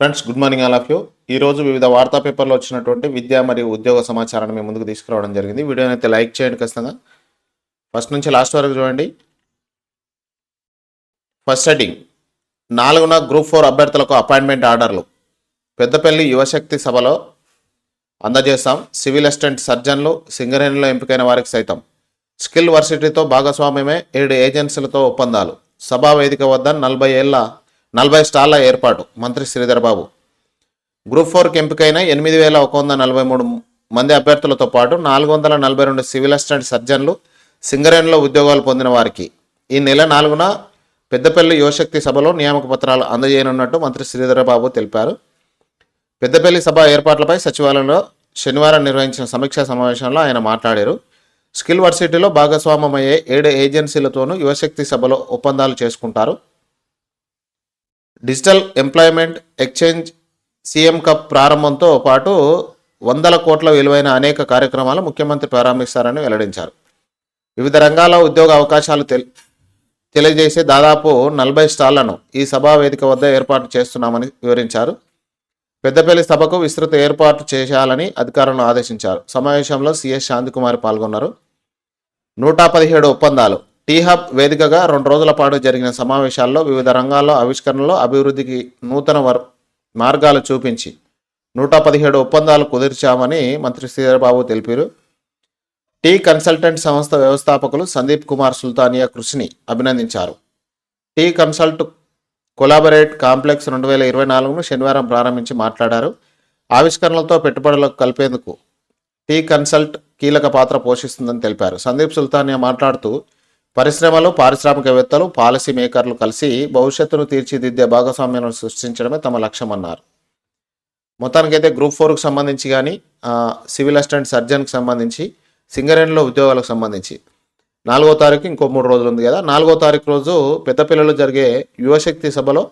Friends good morning all of you ఈ రోజు వివిధ వార్తా పేపర్లో వచ్చినటువంటి విద్య మరియు ఉద్యోగ సమాచారాన్ని మేము ముందుకు తీసుకురావడం జరిగింది. వీడియోని అయితే లైక్ చేయండి ఖచ్చితంగా. ఫస్ట్ నుంచి లాస్ట్ వరకు చూడండి. ఫస్ట్ సెట్టింగ్ నాలుగున గ్రూప్ ఫోర్ అభ్యర్థులకు అపాయింట్మెంట్ ఆర్డర్లు పెద్దపల్లి యువశక్తి సభలో అందజేస్తాం. సివిల్ అసిస్టెంట్ సర్జన్లు సింగరేణిలో ఎంపికైన వారికి సైతం. స్కిల్ వర్సిటీతో భాగస్వామ్యమే ఏడు ఏజెన్సీలతో ఒప్పందాలు. సభా వేదిక వద్ద నలభై ఏళ్ళ నలభై స్టాళ్ళ ఏర్పాటు. మంత్రి శ్రీధర్బాబు. గ్రూప్ ఫోర్కి ఎంపికైన ఎనిమిది వేల ఒక వంద నలభై మూడు మంది అభ్యర్థులతో పాటు నాలుగు వందల నలభై రెండు సివిల్ అసిస్టెంట్ సర్జన్లు సింగరేణిలో ఉద్యోగాలు పొందిన వారికి. ఈ నెల నాలుగున పెద్దపల్లి యువశక్తి సభలో నియామక పత్రాలు అందజేయనున్నట్టు మంత్రి శ్రీధరబాబు తెలిపారు. పెద్దపల్లి సభ ఏర్పాట్లపై సచివాలయంలో శనివారం నిర్వహించిన సమీక్షా సమావేశంలో ఆయన మాట్లాడారు. స్కిల్ వర్సిటీలో భాగస్వామ్యమయ్యే ఏడు ఏజెన్సీలతోనూ యువశక్తి సభలో ఒప్పందాలు చేసుకుంటారు. Digital employment exchange CM cup ప్రారంభంతో పాటు వందల కోట్ల విలువైన అనేక కార్యక్రమాలు ముఖ్యమంత్రి ప్రారంభిస్తారని వెల్లడించారు. వివిధ రంగాల ఉద్యోగ అవకాశాలు తెల్ తెలియజేసే దాదాపు నలభై స్టాళ్ళను ఈ సభా వేదిక వద్ద ఏర్పాటు చేస్తున్నామని వివరించారు. పెద్దపల్లి సభకు విస్తృత ఏర్పాటు చేయాలని అధికారులను ఆదేశించారు. సమావేశంలో సిఎస్ శాంతికుమారి పాల్గొన్నారు. నూట పదిహేడు ఒప్పందాలు టీ హబ్ వేదికగా రెండు రోజుల పాటు జరిగిన సమావేశాల్లో వివిధ రంగాల్లో ఆవిష్కరణలు అభివృద్ధికి నూతన వర్ మార్గాలు చూపించి నూట పదిహేడు ఒప్పందాలు కుదిర్చామని మంత్రి శ్రీధరబాబు తెలిపారు. టీ కన్సల్టెంట్ సంస్థ వ్యవస్థాపకులు సందీప్ కుమార్ సుల్తానియా కృషిని అభినందించారు. టీ కన్సల్ట్ కొలాబరేట్ కాంప్లెక్స్ రెండు వేల ఇరవై నాలుగును శనివారం ప్రారంభించి మాట్లాడారు. ఆవిష్కరణలతో పెట్టుబడులకు కలిపేందుకు టీ కన్సల్ట్ కీలక పాత్ర పోషిస్తుందని తెలిపారు. సందీప్ సుల్తానియా మాట్లాడుతూ పరిశ్రమలు పారిశ్రామికవేత్తలు పాలసీ మేకర్లు కలిసి భవిష్యత్తును తీర్చిదిద్దే భాగస్వామ్యాలను సృష్టించడమే తమ లక్ష్యమన్నారు. మొత్తానికైతే గ్రూప్ ఫోర్కు సంబంధించి కానీ సివిల్ అసిస్టెంట్ సర్జన్కి సంబంధించి సింగరేణిలో ఉద్యోగాలకు సంబంధించి. నాలుగో తారీఖు ఇంకో మూడు రోజులు ఉంది కదా నాలుగో తారీఖు రోజు పెద్దపిల్లలు జరిగే యువశక్తి సభలో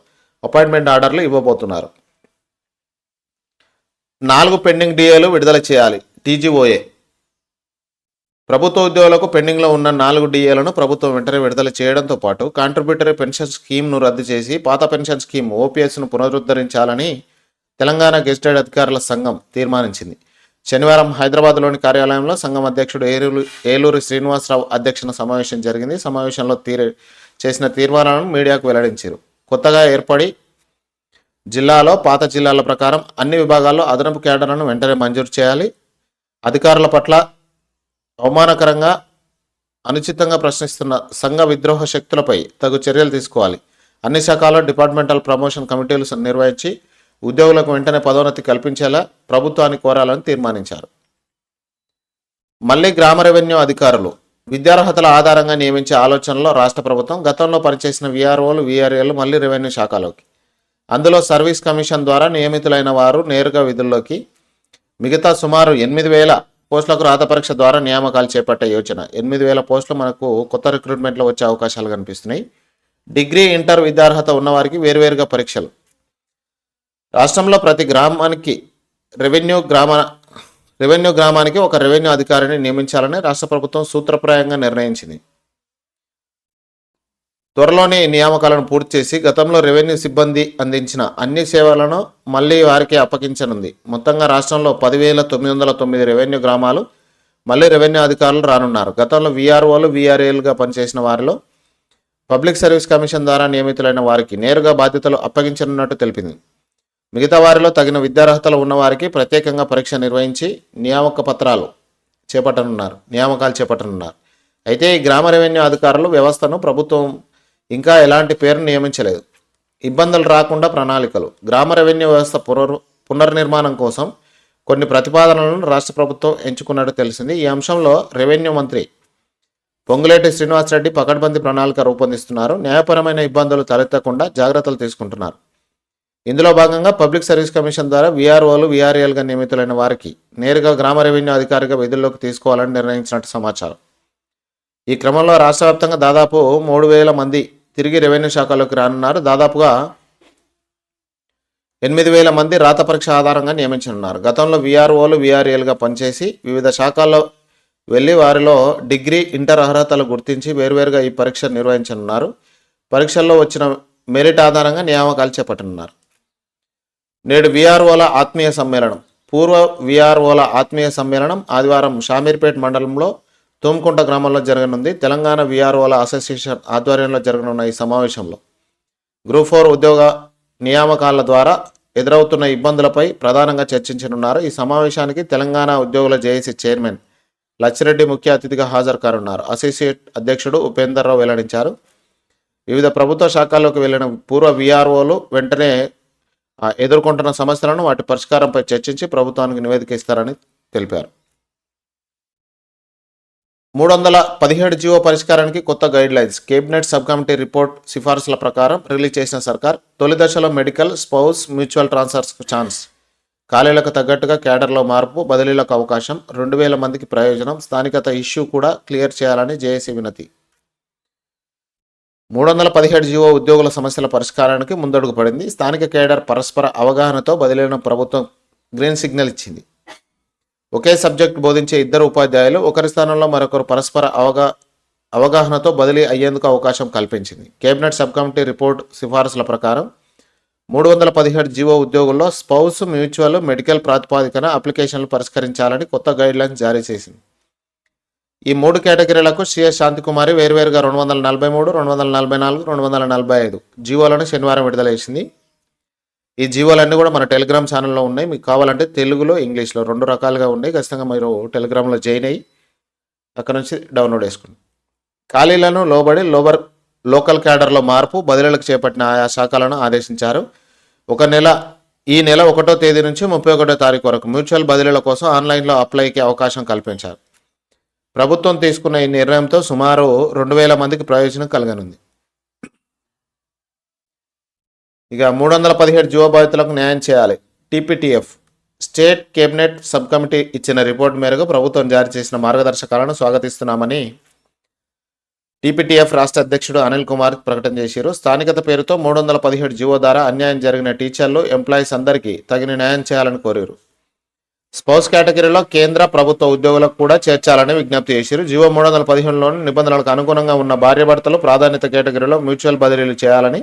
అపాయింట్మెంట్ ఆర్డర్లు ఇవ్వబోతున్నారు. నాలుగు పెండింగ్ డిఏలు విడుదల చేయాలి టీజీఓఏ. ప్రభుత్వ ఉద్యోగులకు పెండింగ్లో ఉన్న నాలుగు డిఏలను ప్రభుత్వం వెంటనే విడుదల చేయడంతో పాటు కాంట్రిబ్యూటరీ పెన్షన్ స్కీమ్ను రద్దు చేసి పాత పెన్షన్ స్కీమ్ ఓపీఎస్ను పునరుద్ధరించాలని తెలంగాణ గెజిటెడ్ అధికారుల సంఘం తీర్మానించింది. శనివారం హైదరాబాద్లోని కార్యాలయంలో సంఘం అధ్యక్షుడు ఏలూరు ఏలూరు శ్రీనివాసరావు అధ్యక్షన సమావేశం జరిగింది. సమావేశంలో తీరే చేసిన తీర్మానాలను మీడియాకు వెల్లడించారు. కొత్తగా ఏర్పడి జిల్లాలో పాత జిల్లాల ప్రకారం అన్ని విభాగాల్లో అదనపు కేడర్లను వెంటనే మంజూరు చేయాలి. అధికారుల పట్ల అవమానకరంగా అనుచితంగా ప్రశ్నిస్తున్న సంఘ విద్రోహ శక్తులపై తగు చర్యలు తీసుకోవాలి. అన్ని శాఖల్లో డిపార్ట్మెంటల్ ప్రమోషన్ కమిటీలు నిర్వహించి ఉద్యోగులకు వెంటనే పదోన్నతి కల్పించేలా ప్రభుత్వాన్ని కోరాలని తీర్మానించారు. మళ్ళీ గ్రామ రెవెన్యూ అధికారులు విద్యార్హతల ఆధారంగా నియమించే ఆలోచనలో రాష్ట్ర ప్రభుత్వం గతంలో పనిచేసిన విఆర్ఓలు విఆర్ఏలు మళ్ళీ రెవెన్యూ శాఖలోకి. అందులో సర్వీస్ కమిషన్ ద్వారా నియమితులైన వారు నేరుగా విధుల్లోకి మిగతా సుమారు ఎనిమిది వేల పోస్టులకు రాత పరీక్ష ద్వారా నియామకాలు చేపట్టే యోచన. ఎనిమిది వేల పోస్టులు మనకు కొత్త రిక్రూట్మెంట్లో వచ్చే అవకాశాలు కనిపిస్తున్నాయి. డిగ్రీ ఇంటర్ విద్యార్హత ఉన్నవారికి వేరువేరుగా పరీక్షలు. రాష్ట్రంలో ప్రతి గ్రామానికి రెవెన్యూ గ్రామ రెవెన్యూ గ్రామానికి ఒక రెవెన్యూ అధికారిని నియమించాలని రాష్ట్ర ప్రభుత్వం సూత్రప్రాయంగా నిర్ణయించింది. త్వరలోనే ఈ నియామకాలను పూర్తి చేసి గతంలో రెవెన్యూ సిబ్బంది అందించిన అన్ని సేవలను మళ్ళీ వారికి అప్పగించనుంది. మొత్తంగా రాష్ట్రంలో పదివేల తొమ్మిది వందల తొమ్మిది రెవెన్యూ గ్రామాలు మళ్ళీ రెవెన్యూ అధికారులు రానున్నారు. గతంలో వీఆర్ఓలు వీఆర్ఏలుగా పనిచేసిన వారిలో పబ్లిక్ సర్వీస్ కమిషన్ ద్వారా నియమితులైన వారికి నేరుగా బాధ్యతలు అప్పగించనున్నట్టు తెలిపింది. మిగతా వారిలో తగిన విద్యార్హతలు ఉన్నవారికి ప్రత్యేకంగా పరీక్ష నిర్వహించి నియామక పత్రాలు చేపట్టనున్నారు నియామకాలు చేపట్టనున్నారు. అయితే ఈ గ్రామ రెవెన్యూ అధికారులు వ్యవస్థను ప్రభుత్వం ఇంకా ఎలాంటి పేరును నియమించలేదు. ఇబ్బందులు రాకుండా ప్రణాళికలు గ్రామ రెవెన్యూ వ్యవస్థ పునర్ పునర్నిర్మాణం కోసం కొన్ని ప్రతిపాదనలను రాష్ట్ర ప్రభుత్వం ఎంచుకున్నట్టు తెలిసింది. ఈ అంశంలో రెవెన్యూ మంత్రి పొంగులేటి శ్రీనివాసరెడ్డి పకడ్బందీ ప్రణాళిక రూపొందిస్తున్నారు. న్యాయపరమైన ఇబ్బందులు తలెత్తకుండా జాగ్రత్తలు తీసుకుంటున్నారు. ఇందులో భాగంగా పబ్లిక్ సర్వీస్ కమిషన్ ద్వారా వీఆర్ఓలు వీఆర్ఏలుగా నియమితులైన వారికి నేరుగా గ్రామ రెవెన్యూ అధికారిగా విధుల్లోకి తీసుకోవాలని నిర్ణయించినట్టు సమాచారం. ఈ క్రమంలో రాష్ట్ర వ్యాప్తంగా దాదాపు మూడు వేల మంది తిరిగి రెవెన్యూ శాఖలోకి రానున్నారు. దాదాపుగా ఎనిమిది వేల మంది రాత పరీక్ష ఆధారంగా నియమించనున్నారు. గతంలో విఆర్ఓలు విఆర్ఏలుగా పనిచేసి వివిధ శాఖల్లో వెళ్ళి వారిలో డిగ్రీ ఇంటర్ అర్హతలు గుర్తించి వేరువేరుగా ఈ పరీక్ష నిర్వహించనున్నారు. పరీక్షల్లో వచ్చిన మెరిట్ ఆధారంగా నియామకాలు చేపట్టనున్నారు. నేడు విఆర్ఓల ఆత్మీయ సమ్మేళనం పూర్వ విఆర్ఓల ఆత్మీయ సమ్మేళనం ఆదివారం షామీర్పేట్ మండలంలో తుమ్కుంట గ్రామంలో జరగనుంది. తెలంగాణ విఆర్ఓల అసోసియేషన్ ఆధ్వర్యంలో జరగనున్న ఈ సమావేశంలో గ్రూప్ ఫోర్ ఉద్యోగ నియామకాల ద్వారా ఎదురవుతున్న ఇబ్బందులపై ప్రధానంగా చర్చించనున్నారు. ఈ సమావేశానికి తెలంగాణ ఉద్యోగుల జేఏసీ చైర్మన్ లచ్చిరెడ్డి ముఖ్య అతిథిగా హాజరు కానున్నారు అసోసియేట్ అధ్యక్షుడు ఉపేందర్ రావు వెల్లడించారు. వివిధ ప్రభుత్వ శాఖల్లోకి వెళ్ళిన పూర్వ విఆర్ఓలు వెంటనే ఎదుర్కొంటున్న సమస్యలను వాటి పరిష్కారంపై చర్చించి ప్రభుత్వానికి నివేదిక ఇస్తారని తెలిపారు. మూడు వందల పదిహేడు జీవో పరిష్కారానికి కొత్త guidelines cabinet sub committee report సిఫార్సుల ప్రకారం రిలీజ్ చేసిన సర్కార్ తొలి దశలో medical spouse mutual transfers chance ఖాళీలకు తగ్గట్టుగా క్యాడర్లో మార్పు బదిలీలకు అవకాశం రెండు వేల మందికి ప్రయోజనం స్థానికత ఇష్యూ కూడా క్లియర్ చేయాలని జేఏసీ వినతి. మూడు వందల పదిహేడు జీవో ఉద్యోగుల సమస్యల పరిష్కారానికి ముందడుగు పడింది. స్థానిక కేడర్ పరస్పర అవగాహనతో బదిలీన ప్రభుత్వం గ్రీన్ సిగ్నల్ ఇచ్చింది. ఒకే సబ్జెక్ట్ బోధించే ఇద్దరు ఉపాధ్యాయులు ఒకరి స్థానంలో మరొకరు పరస్పర అవగా అవగాహనతో బదిలీ అయ్యేందుకు అవకాశం కల్పించింది. కేబినెట్ సబ్ కమిటీ రిపోర్ట్ సిఫారసుల ప్రకారం మూడు వందల పదిహేడు జీవో ఉద్యోగుల్లో స్పౌస్ మ్యూచువల్ మెడికల్ ప్రాతిపాదికన అప్లికేషన్లు పరిష్కరించాలని కొత్త గైడ్లైన్స్ జారీ చేసింది. ఈ మూడు కేటగిరీలకు సిఎస్ శాంతికుమారి వేరువేరుగా రెండు వందల నలభై మూడు రెండు వందల నలభై నాలుగు రెండు వందల నలభై ఐదు జీవోలను శనివారం విడుదల చేసింది. ఈ జీవోలన్నీ కూడా మన టెలిగ్రామ్ ఛానల్లో ఉన్నాయి. మీకు కావాలంటే తెలుగులో ఇంగ్లీష్లో రెండు రకాలుగా ఉన్నాయి. ఖచ్చితంగా మీరు టెలిగ్రామ్లో జాయిన్ అయ్యి అక్కడ నుంచి డౌన్లోడ్ చేసుకోండి ఖాళీలను లోబడి లోబర్ లోకల్ క్యాడర్లో మార్పు బదిలీలకు చేపట్టిన ఆయా శాఖలను ఆదేశించారు. ఒక నెల ఈ నెల ఒకటో తేదీ నుంచి ముప్పై ఒకటో తారీఖు వరకు మ్యూచువల్ బదిలీల కోసం ఆన్లైన్లో అప్లైకి అవకాశం కల్పించారు. ప్రభుత్వం తీసుకున్న ఈ నిర్ణయంతో సుమారు రెండు వేల మందికి ప్రయోజనం కలగనుంది. ఇక మూడు వందల పదిహేడు జీవో బాధితులకు న్యాయం చేయాలి. TPTF state cabinet sub committee ఇచ్చిన రిపోర్ట్ మేరకు ప్రభుత్వం జారీ చేసిన మార్గదర్శకాలను స్వాగతిస్తున్నామని టీపీటీఎఫ్ రాష్ట్ర అధ్యక్షుడు అనిల్ కుమార్ ప్రకటన చేశారు. స్థానికత పేరుతో మూడు వందల పదిహేడు జీవో ద్వారా అన్యాయం జరిగిన టీచర్లు ఎంప్లాయీస్ అందరికీ తగిన న్యాయం చేయాలని కోరారు. స్పౌస్ కేటగిరీలో కేంద్ర ప్రభుత్వ ఉద్యోగులకు కూడా చేర్చాలని విజ్ఞప్తి చేశారు. జీవో మూడు వందల పదిహేనులోని నిబంధనలకు అనుగుణంగా ఉన్న భార్యాభర్తలు ప్రాధాన్యత కేటగిరీలో మ్యూచువల్ బదిలీలు చేయాలని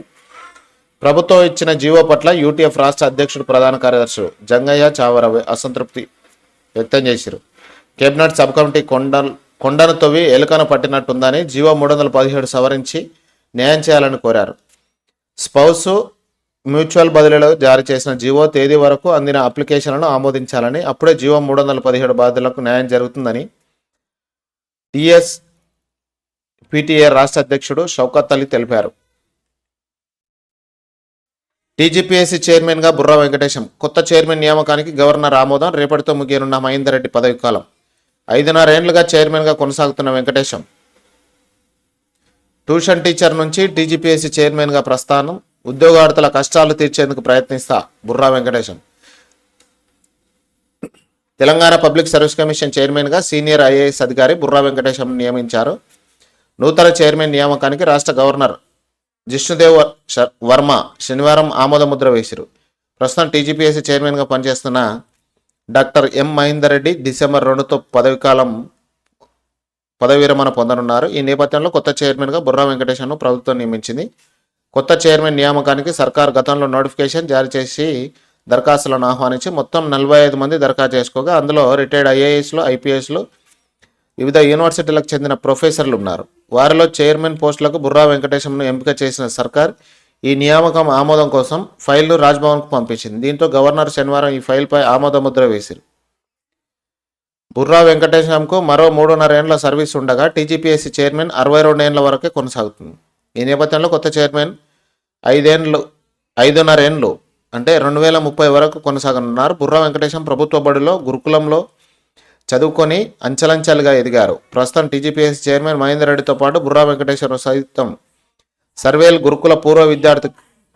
ప్రభుత్వం ఇచ్చిన జీవో పట్ల యూటీఎఫ్ రాష్ట్ర అధ్యక్షుడు ప్రధాన కార్యదర్శి జంగయ్య చావర అసంతృప్తి వ్యక్తం చేశారు. కేబినెట్ సబ్ కమిటీ కొండ కొండను తవ్వి ఎలుకను పట్టినట్టుందని జీవో మూడు వందల పదిహేడు సవరించి న్యాయం చేయాలని కోరారు. స్పౌసు మ్యూచువల్ బదిలీలో జారీ చేసిన జీవో తేదీ వరకు అందిన అప్లికేషన్లను ఆమోదించాలని అప్పుడే జీవో మూడు వందల పదిహేడు బాధితులకు న్యాయం జరుగుతుందని టిఎస్ పిటిఏ రాష్ట్ర అధ్యక్షుడు షౌకత్ అలీ తెలిపారు. టీజీపీఎస్సీ చైర్మన్గా బుర్రా వెంకటేశం కొత్త చైర్మన్ నియామకానికి గవర్నర్ ఆమోదం రేపటితో ముగియనున్న మహేందర్ రెడ్డి పదవి కాలం. ఐదున్నరేండ్లుగా చైర్మన్గా కొనసాగుతున్న వెంకటేశం. ట్యూషన్ టీచర్ నుంచి టీజీపీఎస్సీ చైర్మన్గా ప్రస్థానం ఉద్యోగార్థుల కష్టాలు తీర్చేందుకు ప్రయత్నిస్తా Burra Venkatesham. Telangana public service commission చైర్మన్గా సీనియర్ ఐఏఎస్ అధికారి బుర్రా వెంకటేశం నియమించారు. నూతన చైర్మన్ నియామకానికి రాష్ట్ర గవర్నర్ జిష్ణుదేవ్ వర్మ శనివారం ఆమోదముద్ర వేశారు ప్రస్తుతం టీజీపీఎస్సీ చైర్మన్గా పనిచేస్తున్న doctor M Mahender Reddy December రెండుతో పదవీకాలం పదవి విరమణ పొందనున్నారు. ఈ నేపథ్యంలో కొత్త చైర్మన్గా బుర్రా వెంకటేశ్వరను ప్రభుత్వం నియమించింది. కొత్త చైర్మన్ నియామకానికి సర్కార్ గతంలో నోటిఫికేషన్ జారీ చేసి దరఖాస్తులను ఆహ్వానించి మొత్తం నలభై ఐదు మంది దరఖాస్తు చేసుకోగా అందులో రిటైర్డ్ ఐఏఎస్లు ఐపీఎస్లు వివిధ యూనివర్సిటీలకు చెందిన ప్రొఫెసర్లు ఉన్నారు. వారిలో చైర్మన్ పోస్టులకు బుర్రా వెంకటేశంను ఎంపిక చేసిన సర్కార్ ఈ నియామకం ఆమోదం కోసం ఫైల్ను రాజ్భవన్కు పంపించింది. దీంతో గవర్నర్ శనివారం ఈ ఫైల్పై ఆమోద ముద్ర వేశారు. బుర్రా వెంకటేశంకు మరో మూడున్నరేండ్ల సర్వీస్ ఉండగా టీజీపీఎస్సీ చైర్మన్ అరవై రెండేండ్ల వరకే కొనసాగుతుంది. ఈ నేపథ్యంలో కొత్త చైర్మన్ ఐదేండ్లు ఐదున్నరేండ్లు అంటే రెండు వేల ముప్పై వరకు కొనసాగనున్నారు. బుర్రా వెంకటేశం ప్రభుత్వ బడిలో గురుకులంలో చదువుకొని అంచెలంచెలుగా ఎదిగారు. ప్రస్తుతం టీజీపీఎస్ చైర్మన్ మహేందర్ రెడ్డితో పాటు బుర్రా వెంకటేశ్వర సైతం సర్వేల్ గురుకుల పూర్వ విద్యార్థి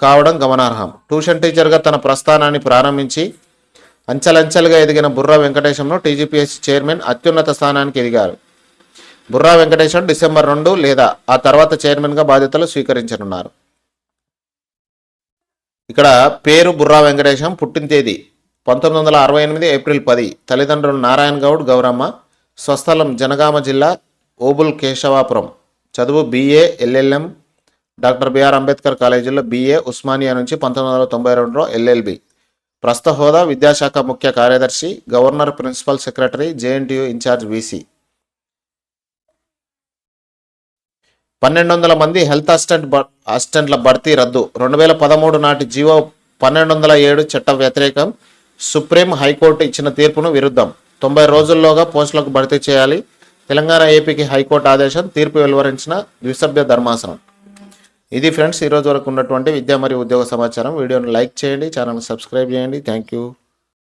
కావడం గమనార్హం. ట్యూషన్ టీచర్గా తన ప్రస్థానాన్ని ప్రారంభించి అంచెలంచెలుగా ఎదిగిన బుర్రా వెంకటేశంను టీజీపీఎస్ చైర్మన్ అత్యున్నత స్థానానికి ఎదిగారు. బుర్రా వెంకటేశం డిసెంబర్ రెండు లేదా ఆ తర్వాత చైర్మన్గా బాధ్యతలు స్వీకరించనున్నారు. ఇక్కడ పేరు బుర్రా వెంకటేశం పుట్టిన తేదీ పంతొమ్మిది వందల అరవై ఎనిమిది ఏప్రిల్ పది తల్లిదండ్రులు నారాయణ గౌడ్ గౌరమ్మ స్వస్థలం జనగామ జిల్లా ఓబుల్ కేశవాపురం. చదువు BA LLM doctor BR Ambedkar కాలేజీలో బీఏ ఉస్మానియా నుంచి పంతొమ్మిది వందల తొంభై రెండులో ఎల్ఎల్బి. ప్రస్తుత హోదా విద్యాశాఖ ముఖ్య కార్యదర్శి governor principal secretary JNTU incharge VC. పన్నెండు వందల మంది హెల్త్ అసిస్టెంట్ అసిస్టెంట్ల భర్తీ రద్దు. రెండు వేల పదమూడు నాటి జీవో పన్నెండు వందల ఏడు చట్ట వ్యతిరేకం సుప్రీం హైకోర్టు ఇచ్చిన తీర్పును విరుద్ధం. తొంభై రోజుల్లోగా పోస్టులకు భర్తీ చేయాలి. తెలంగాణ ఏపీకి హైకోర్టు ఆదేశం తీర్పు వెలువరించిన ద్విసభ్య ధర్మాసనం. ఇది ఫ్రెండ్స్ ఈరోజు వరకు ఉన్నటువంటి విద్యా మరియు ఉద్యోగ సమాచారం. వీడియోను లైక్ చేయండి ఛానల్ సబ్స్క్రైబ్ చేయండి. Thank you.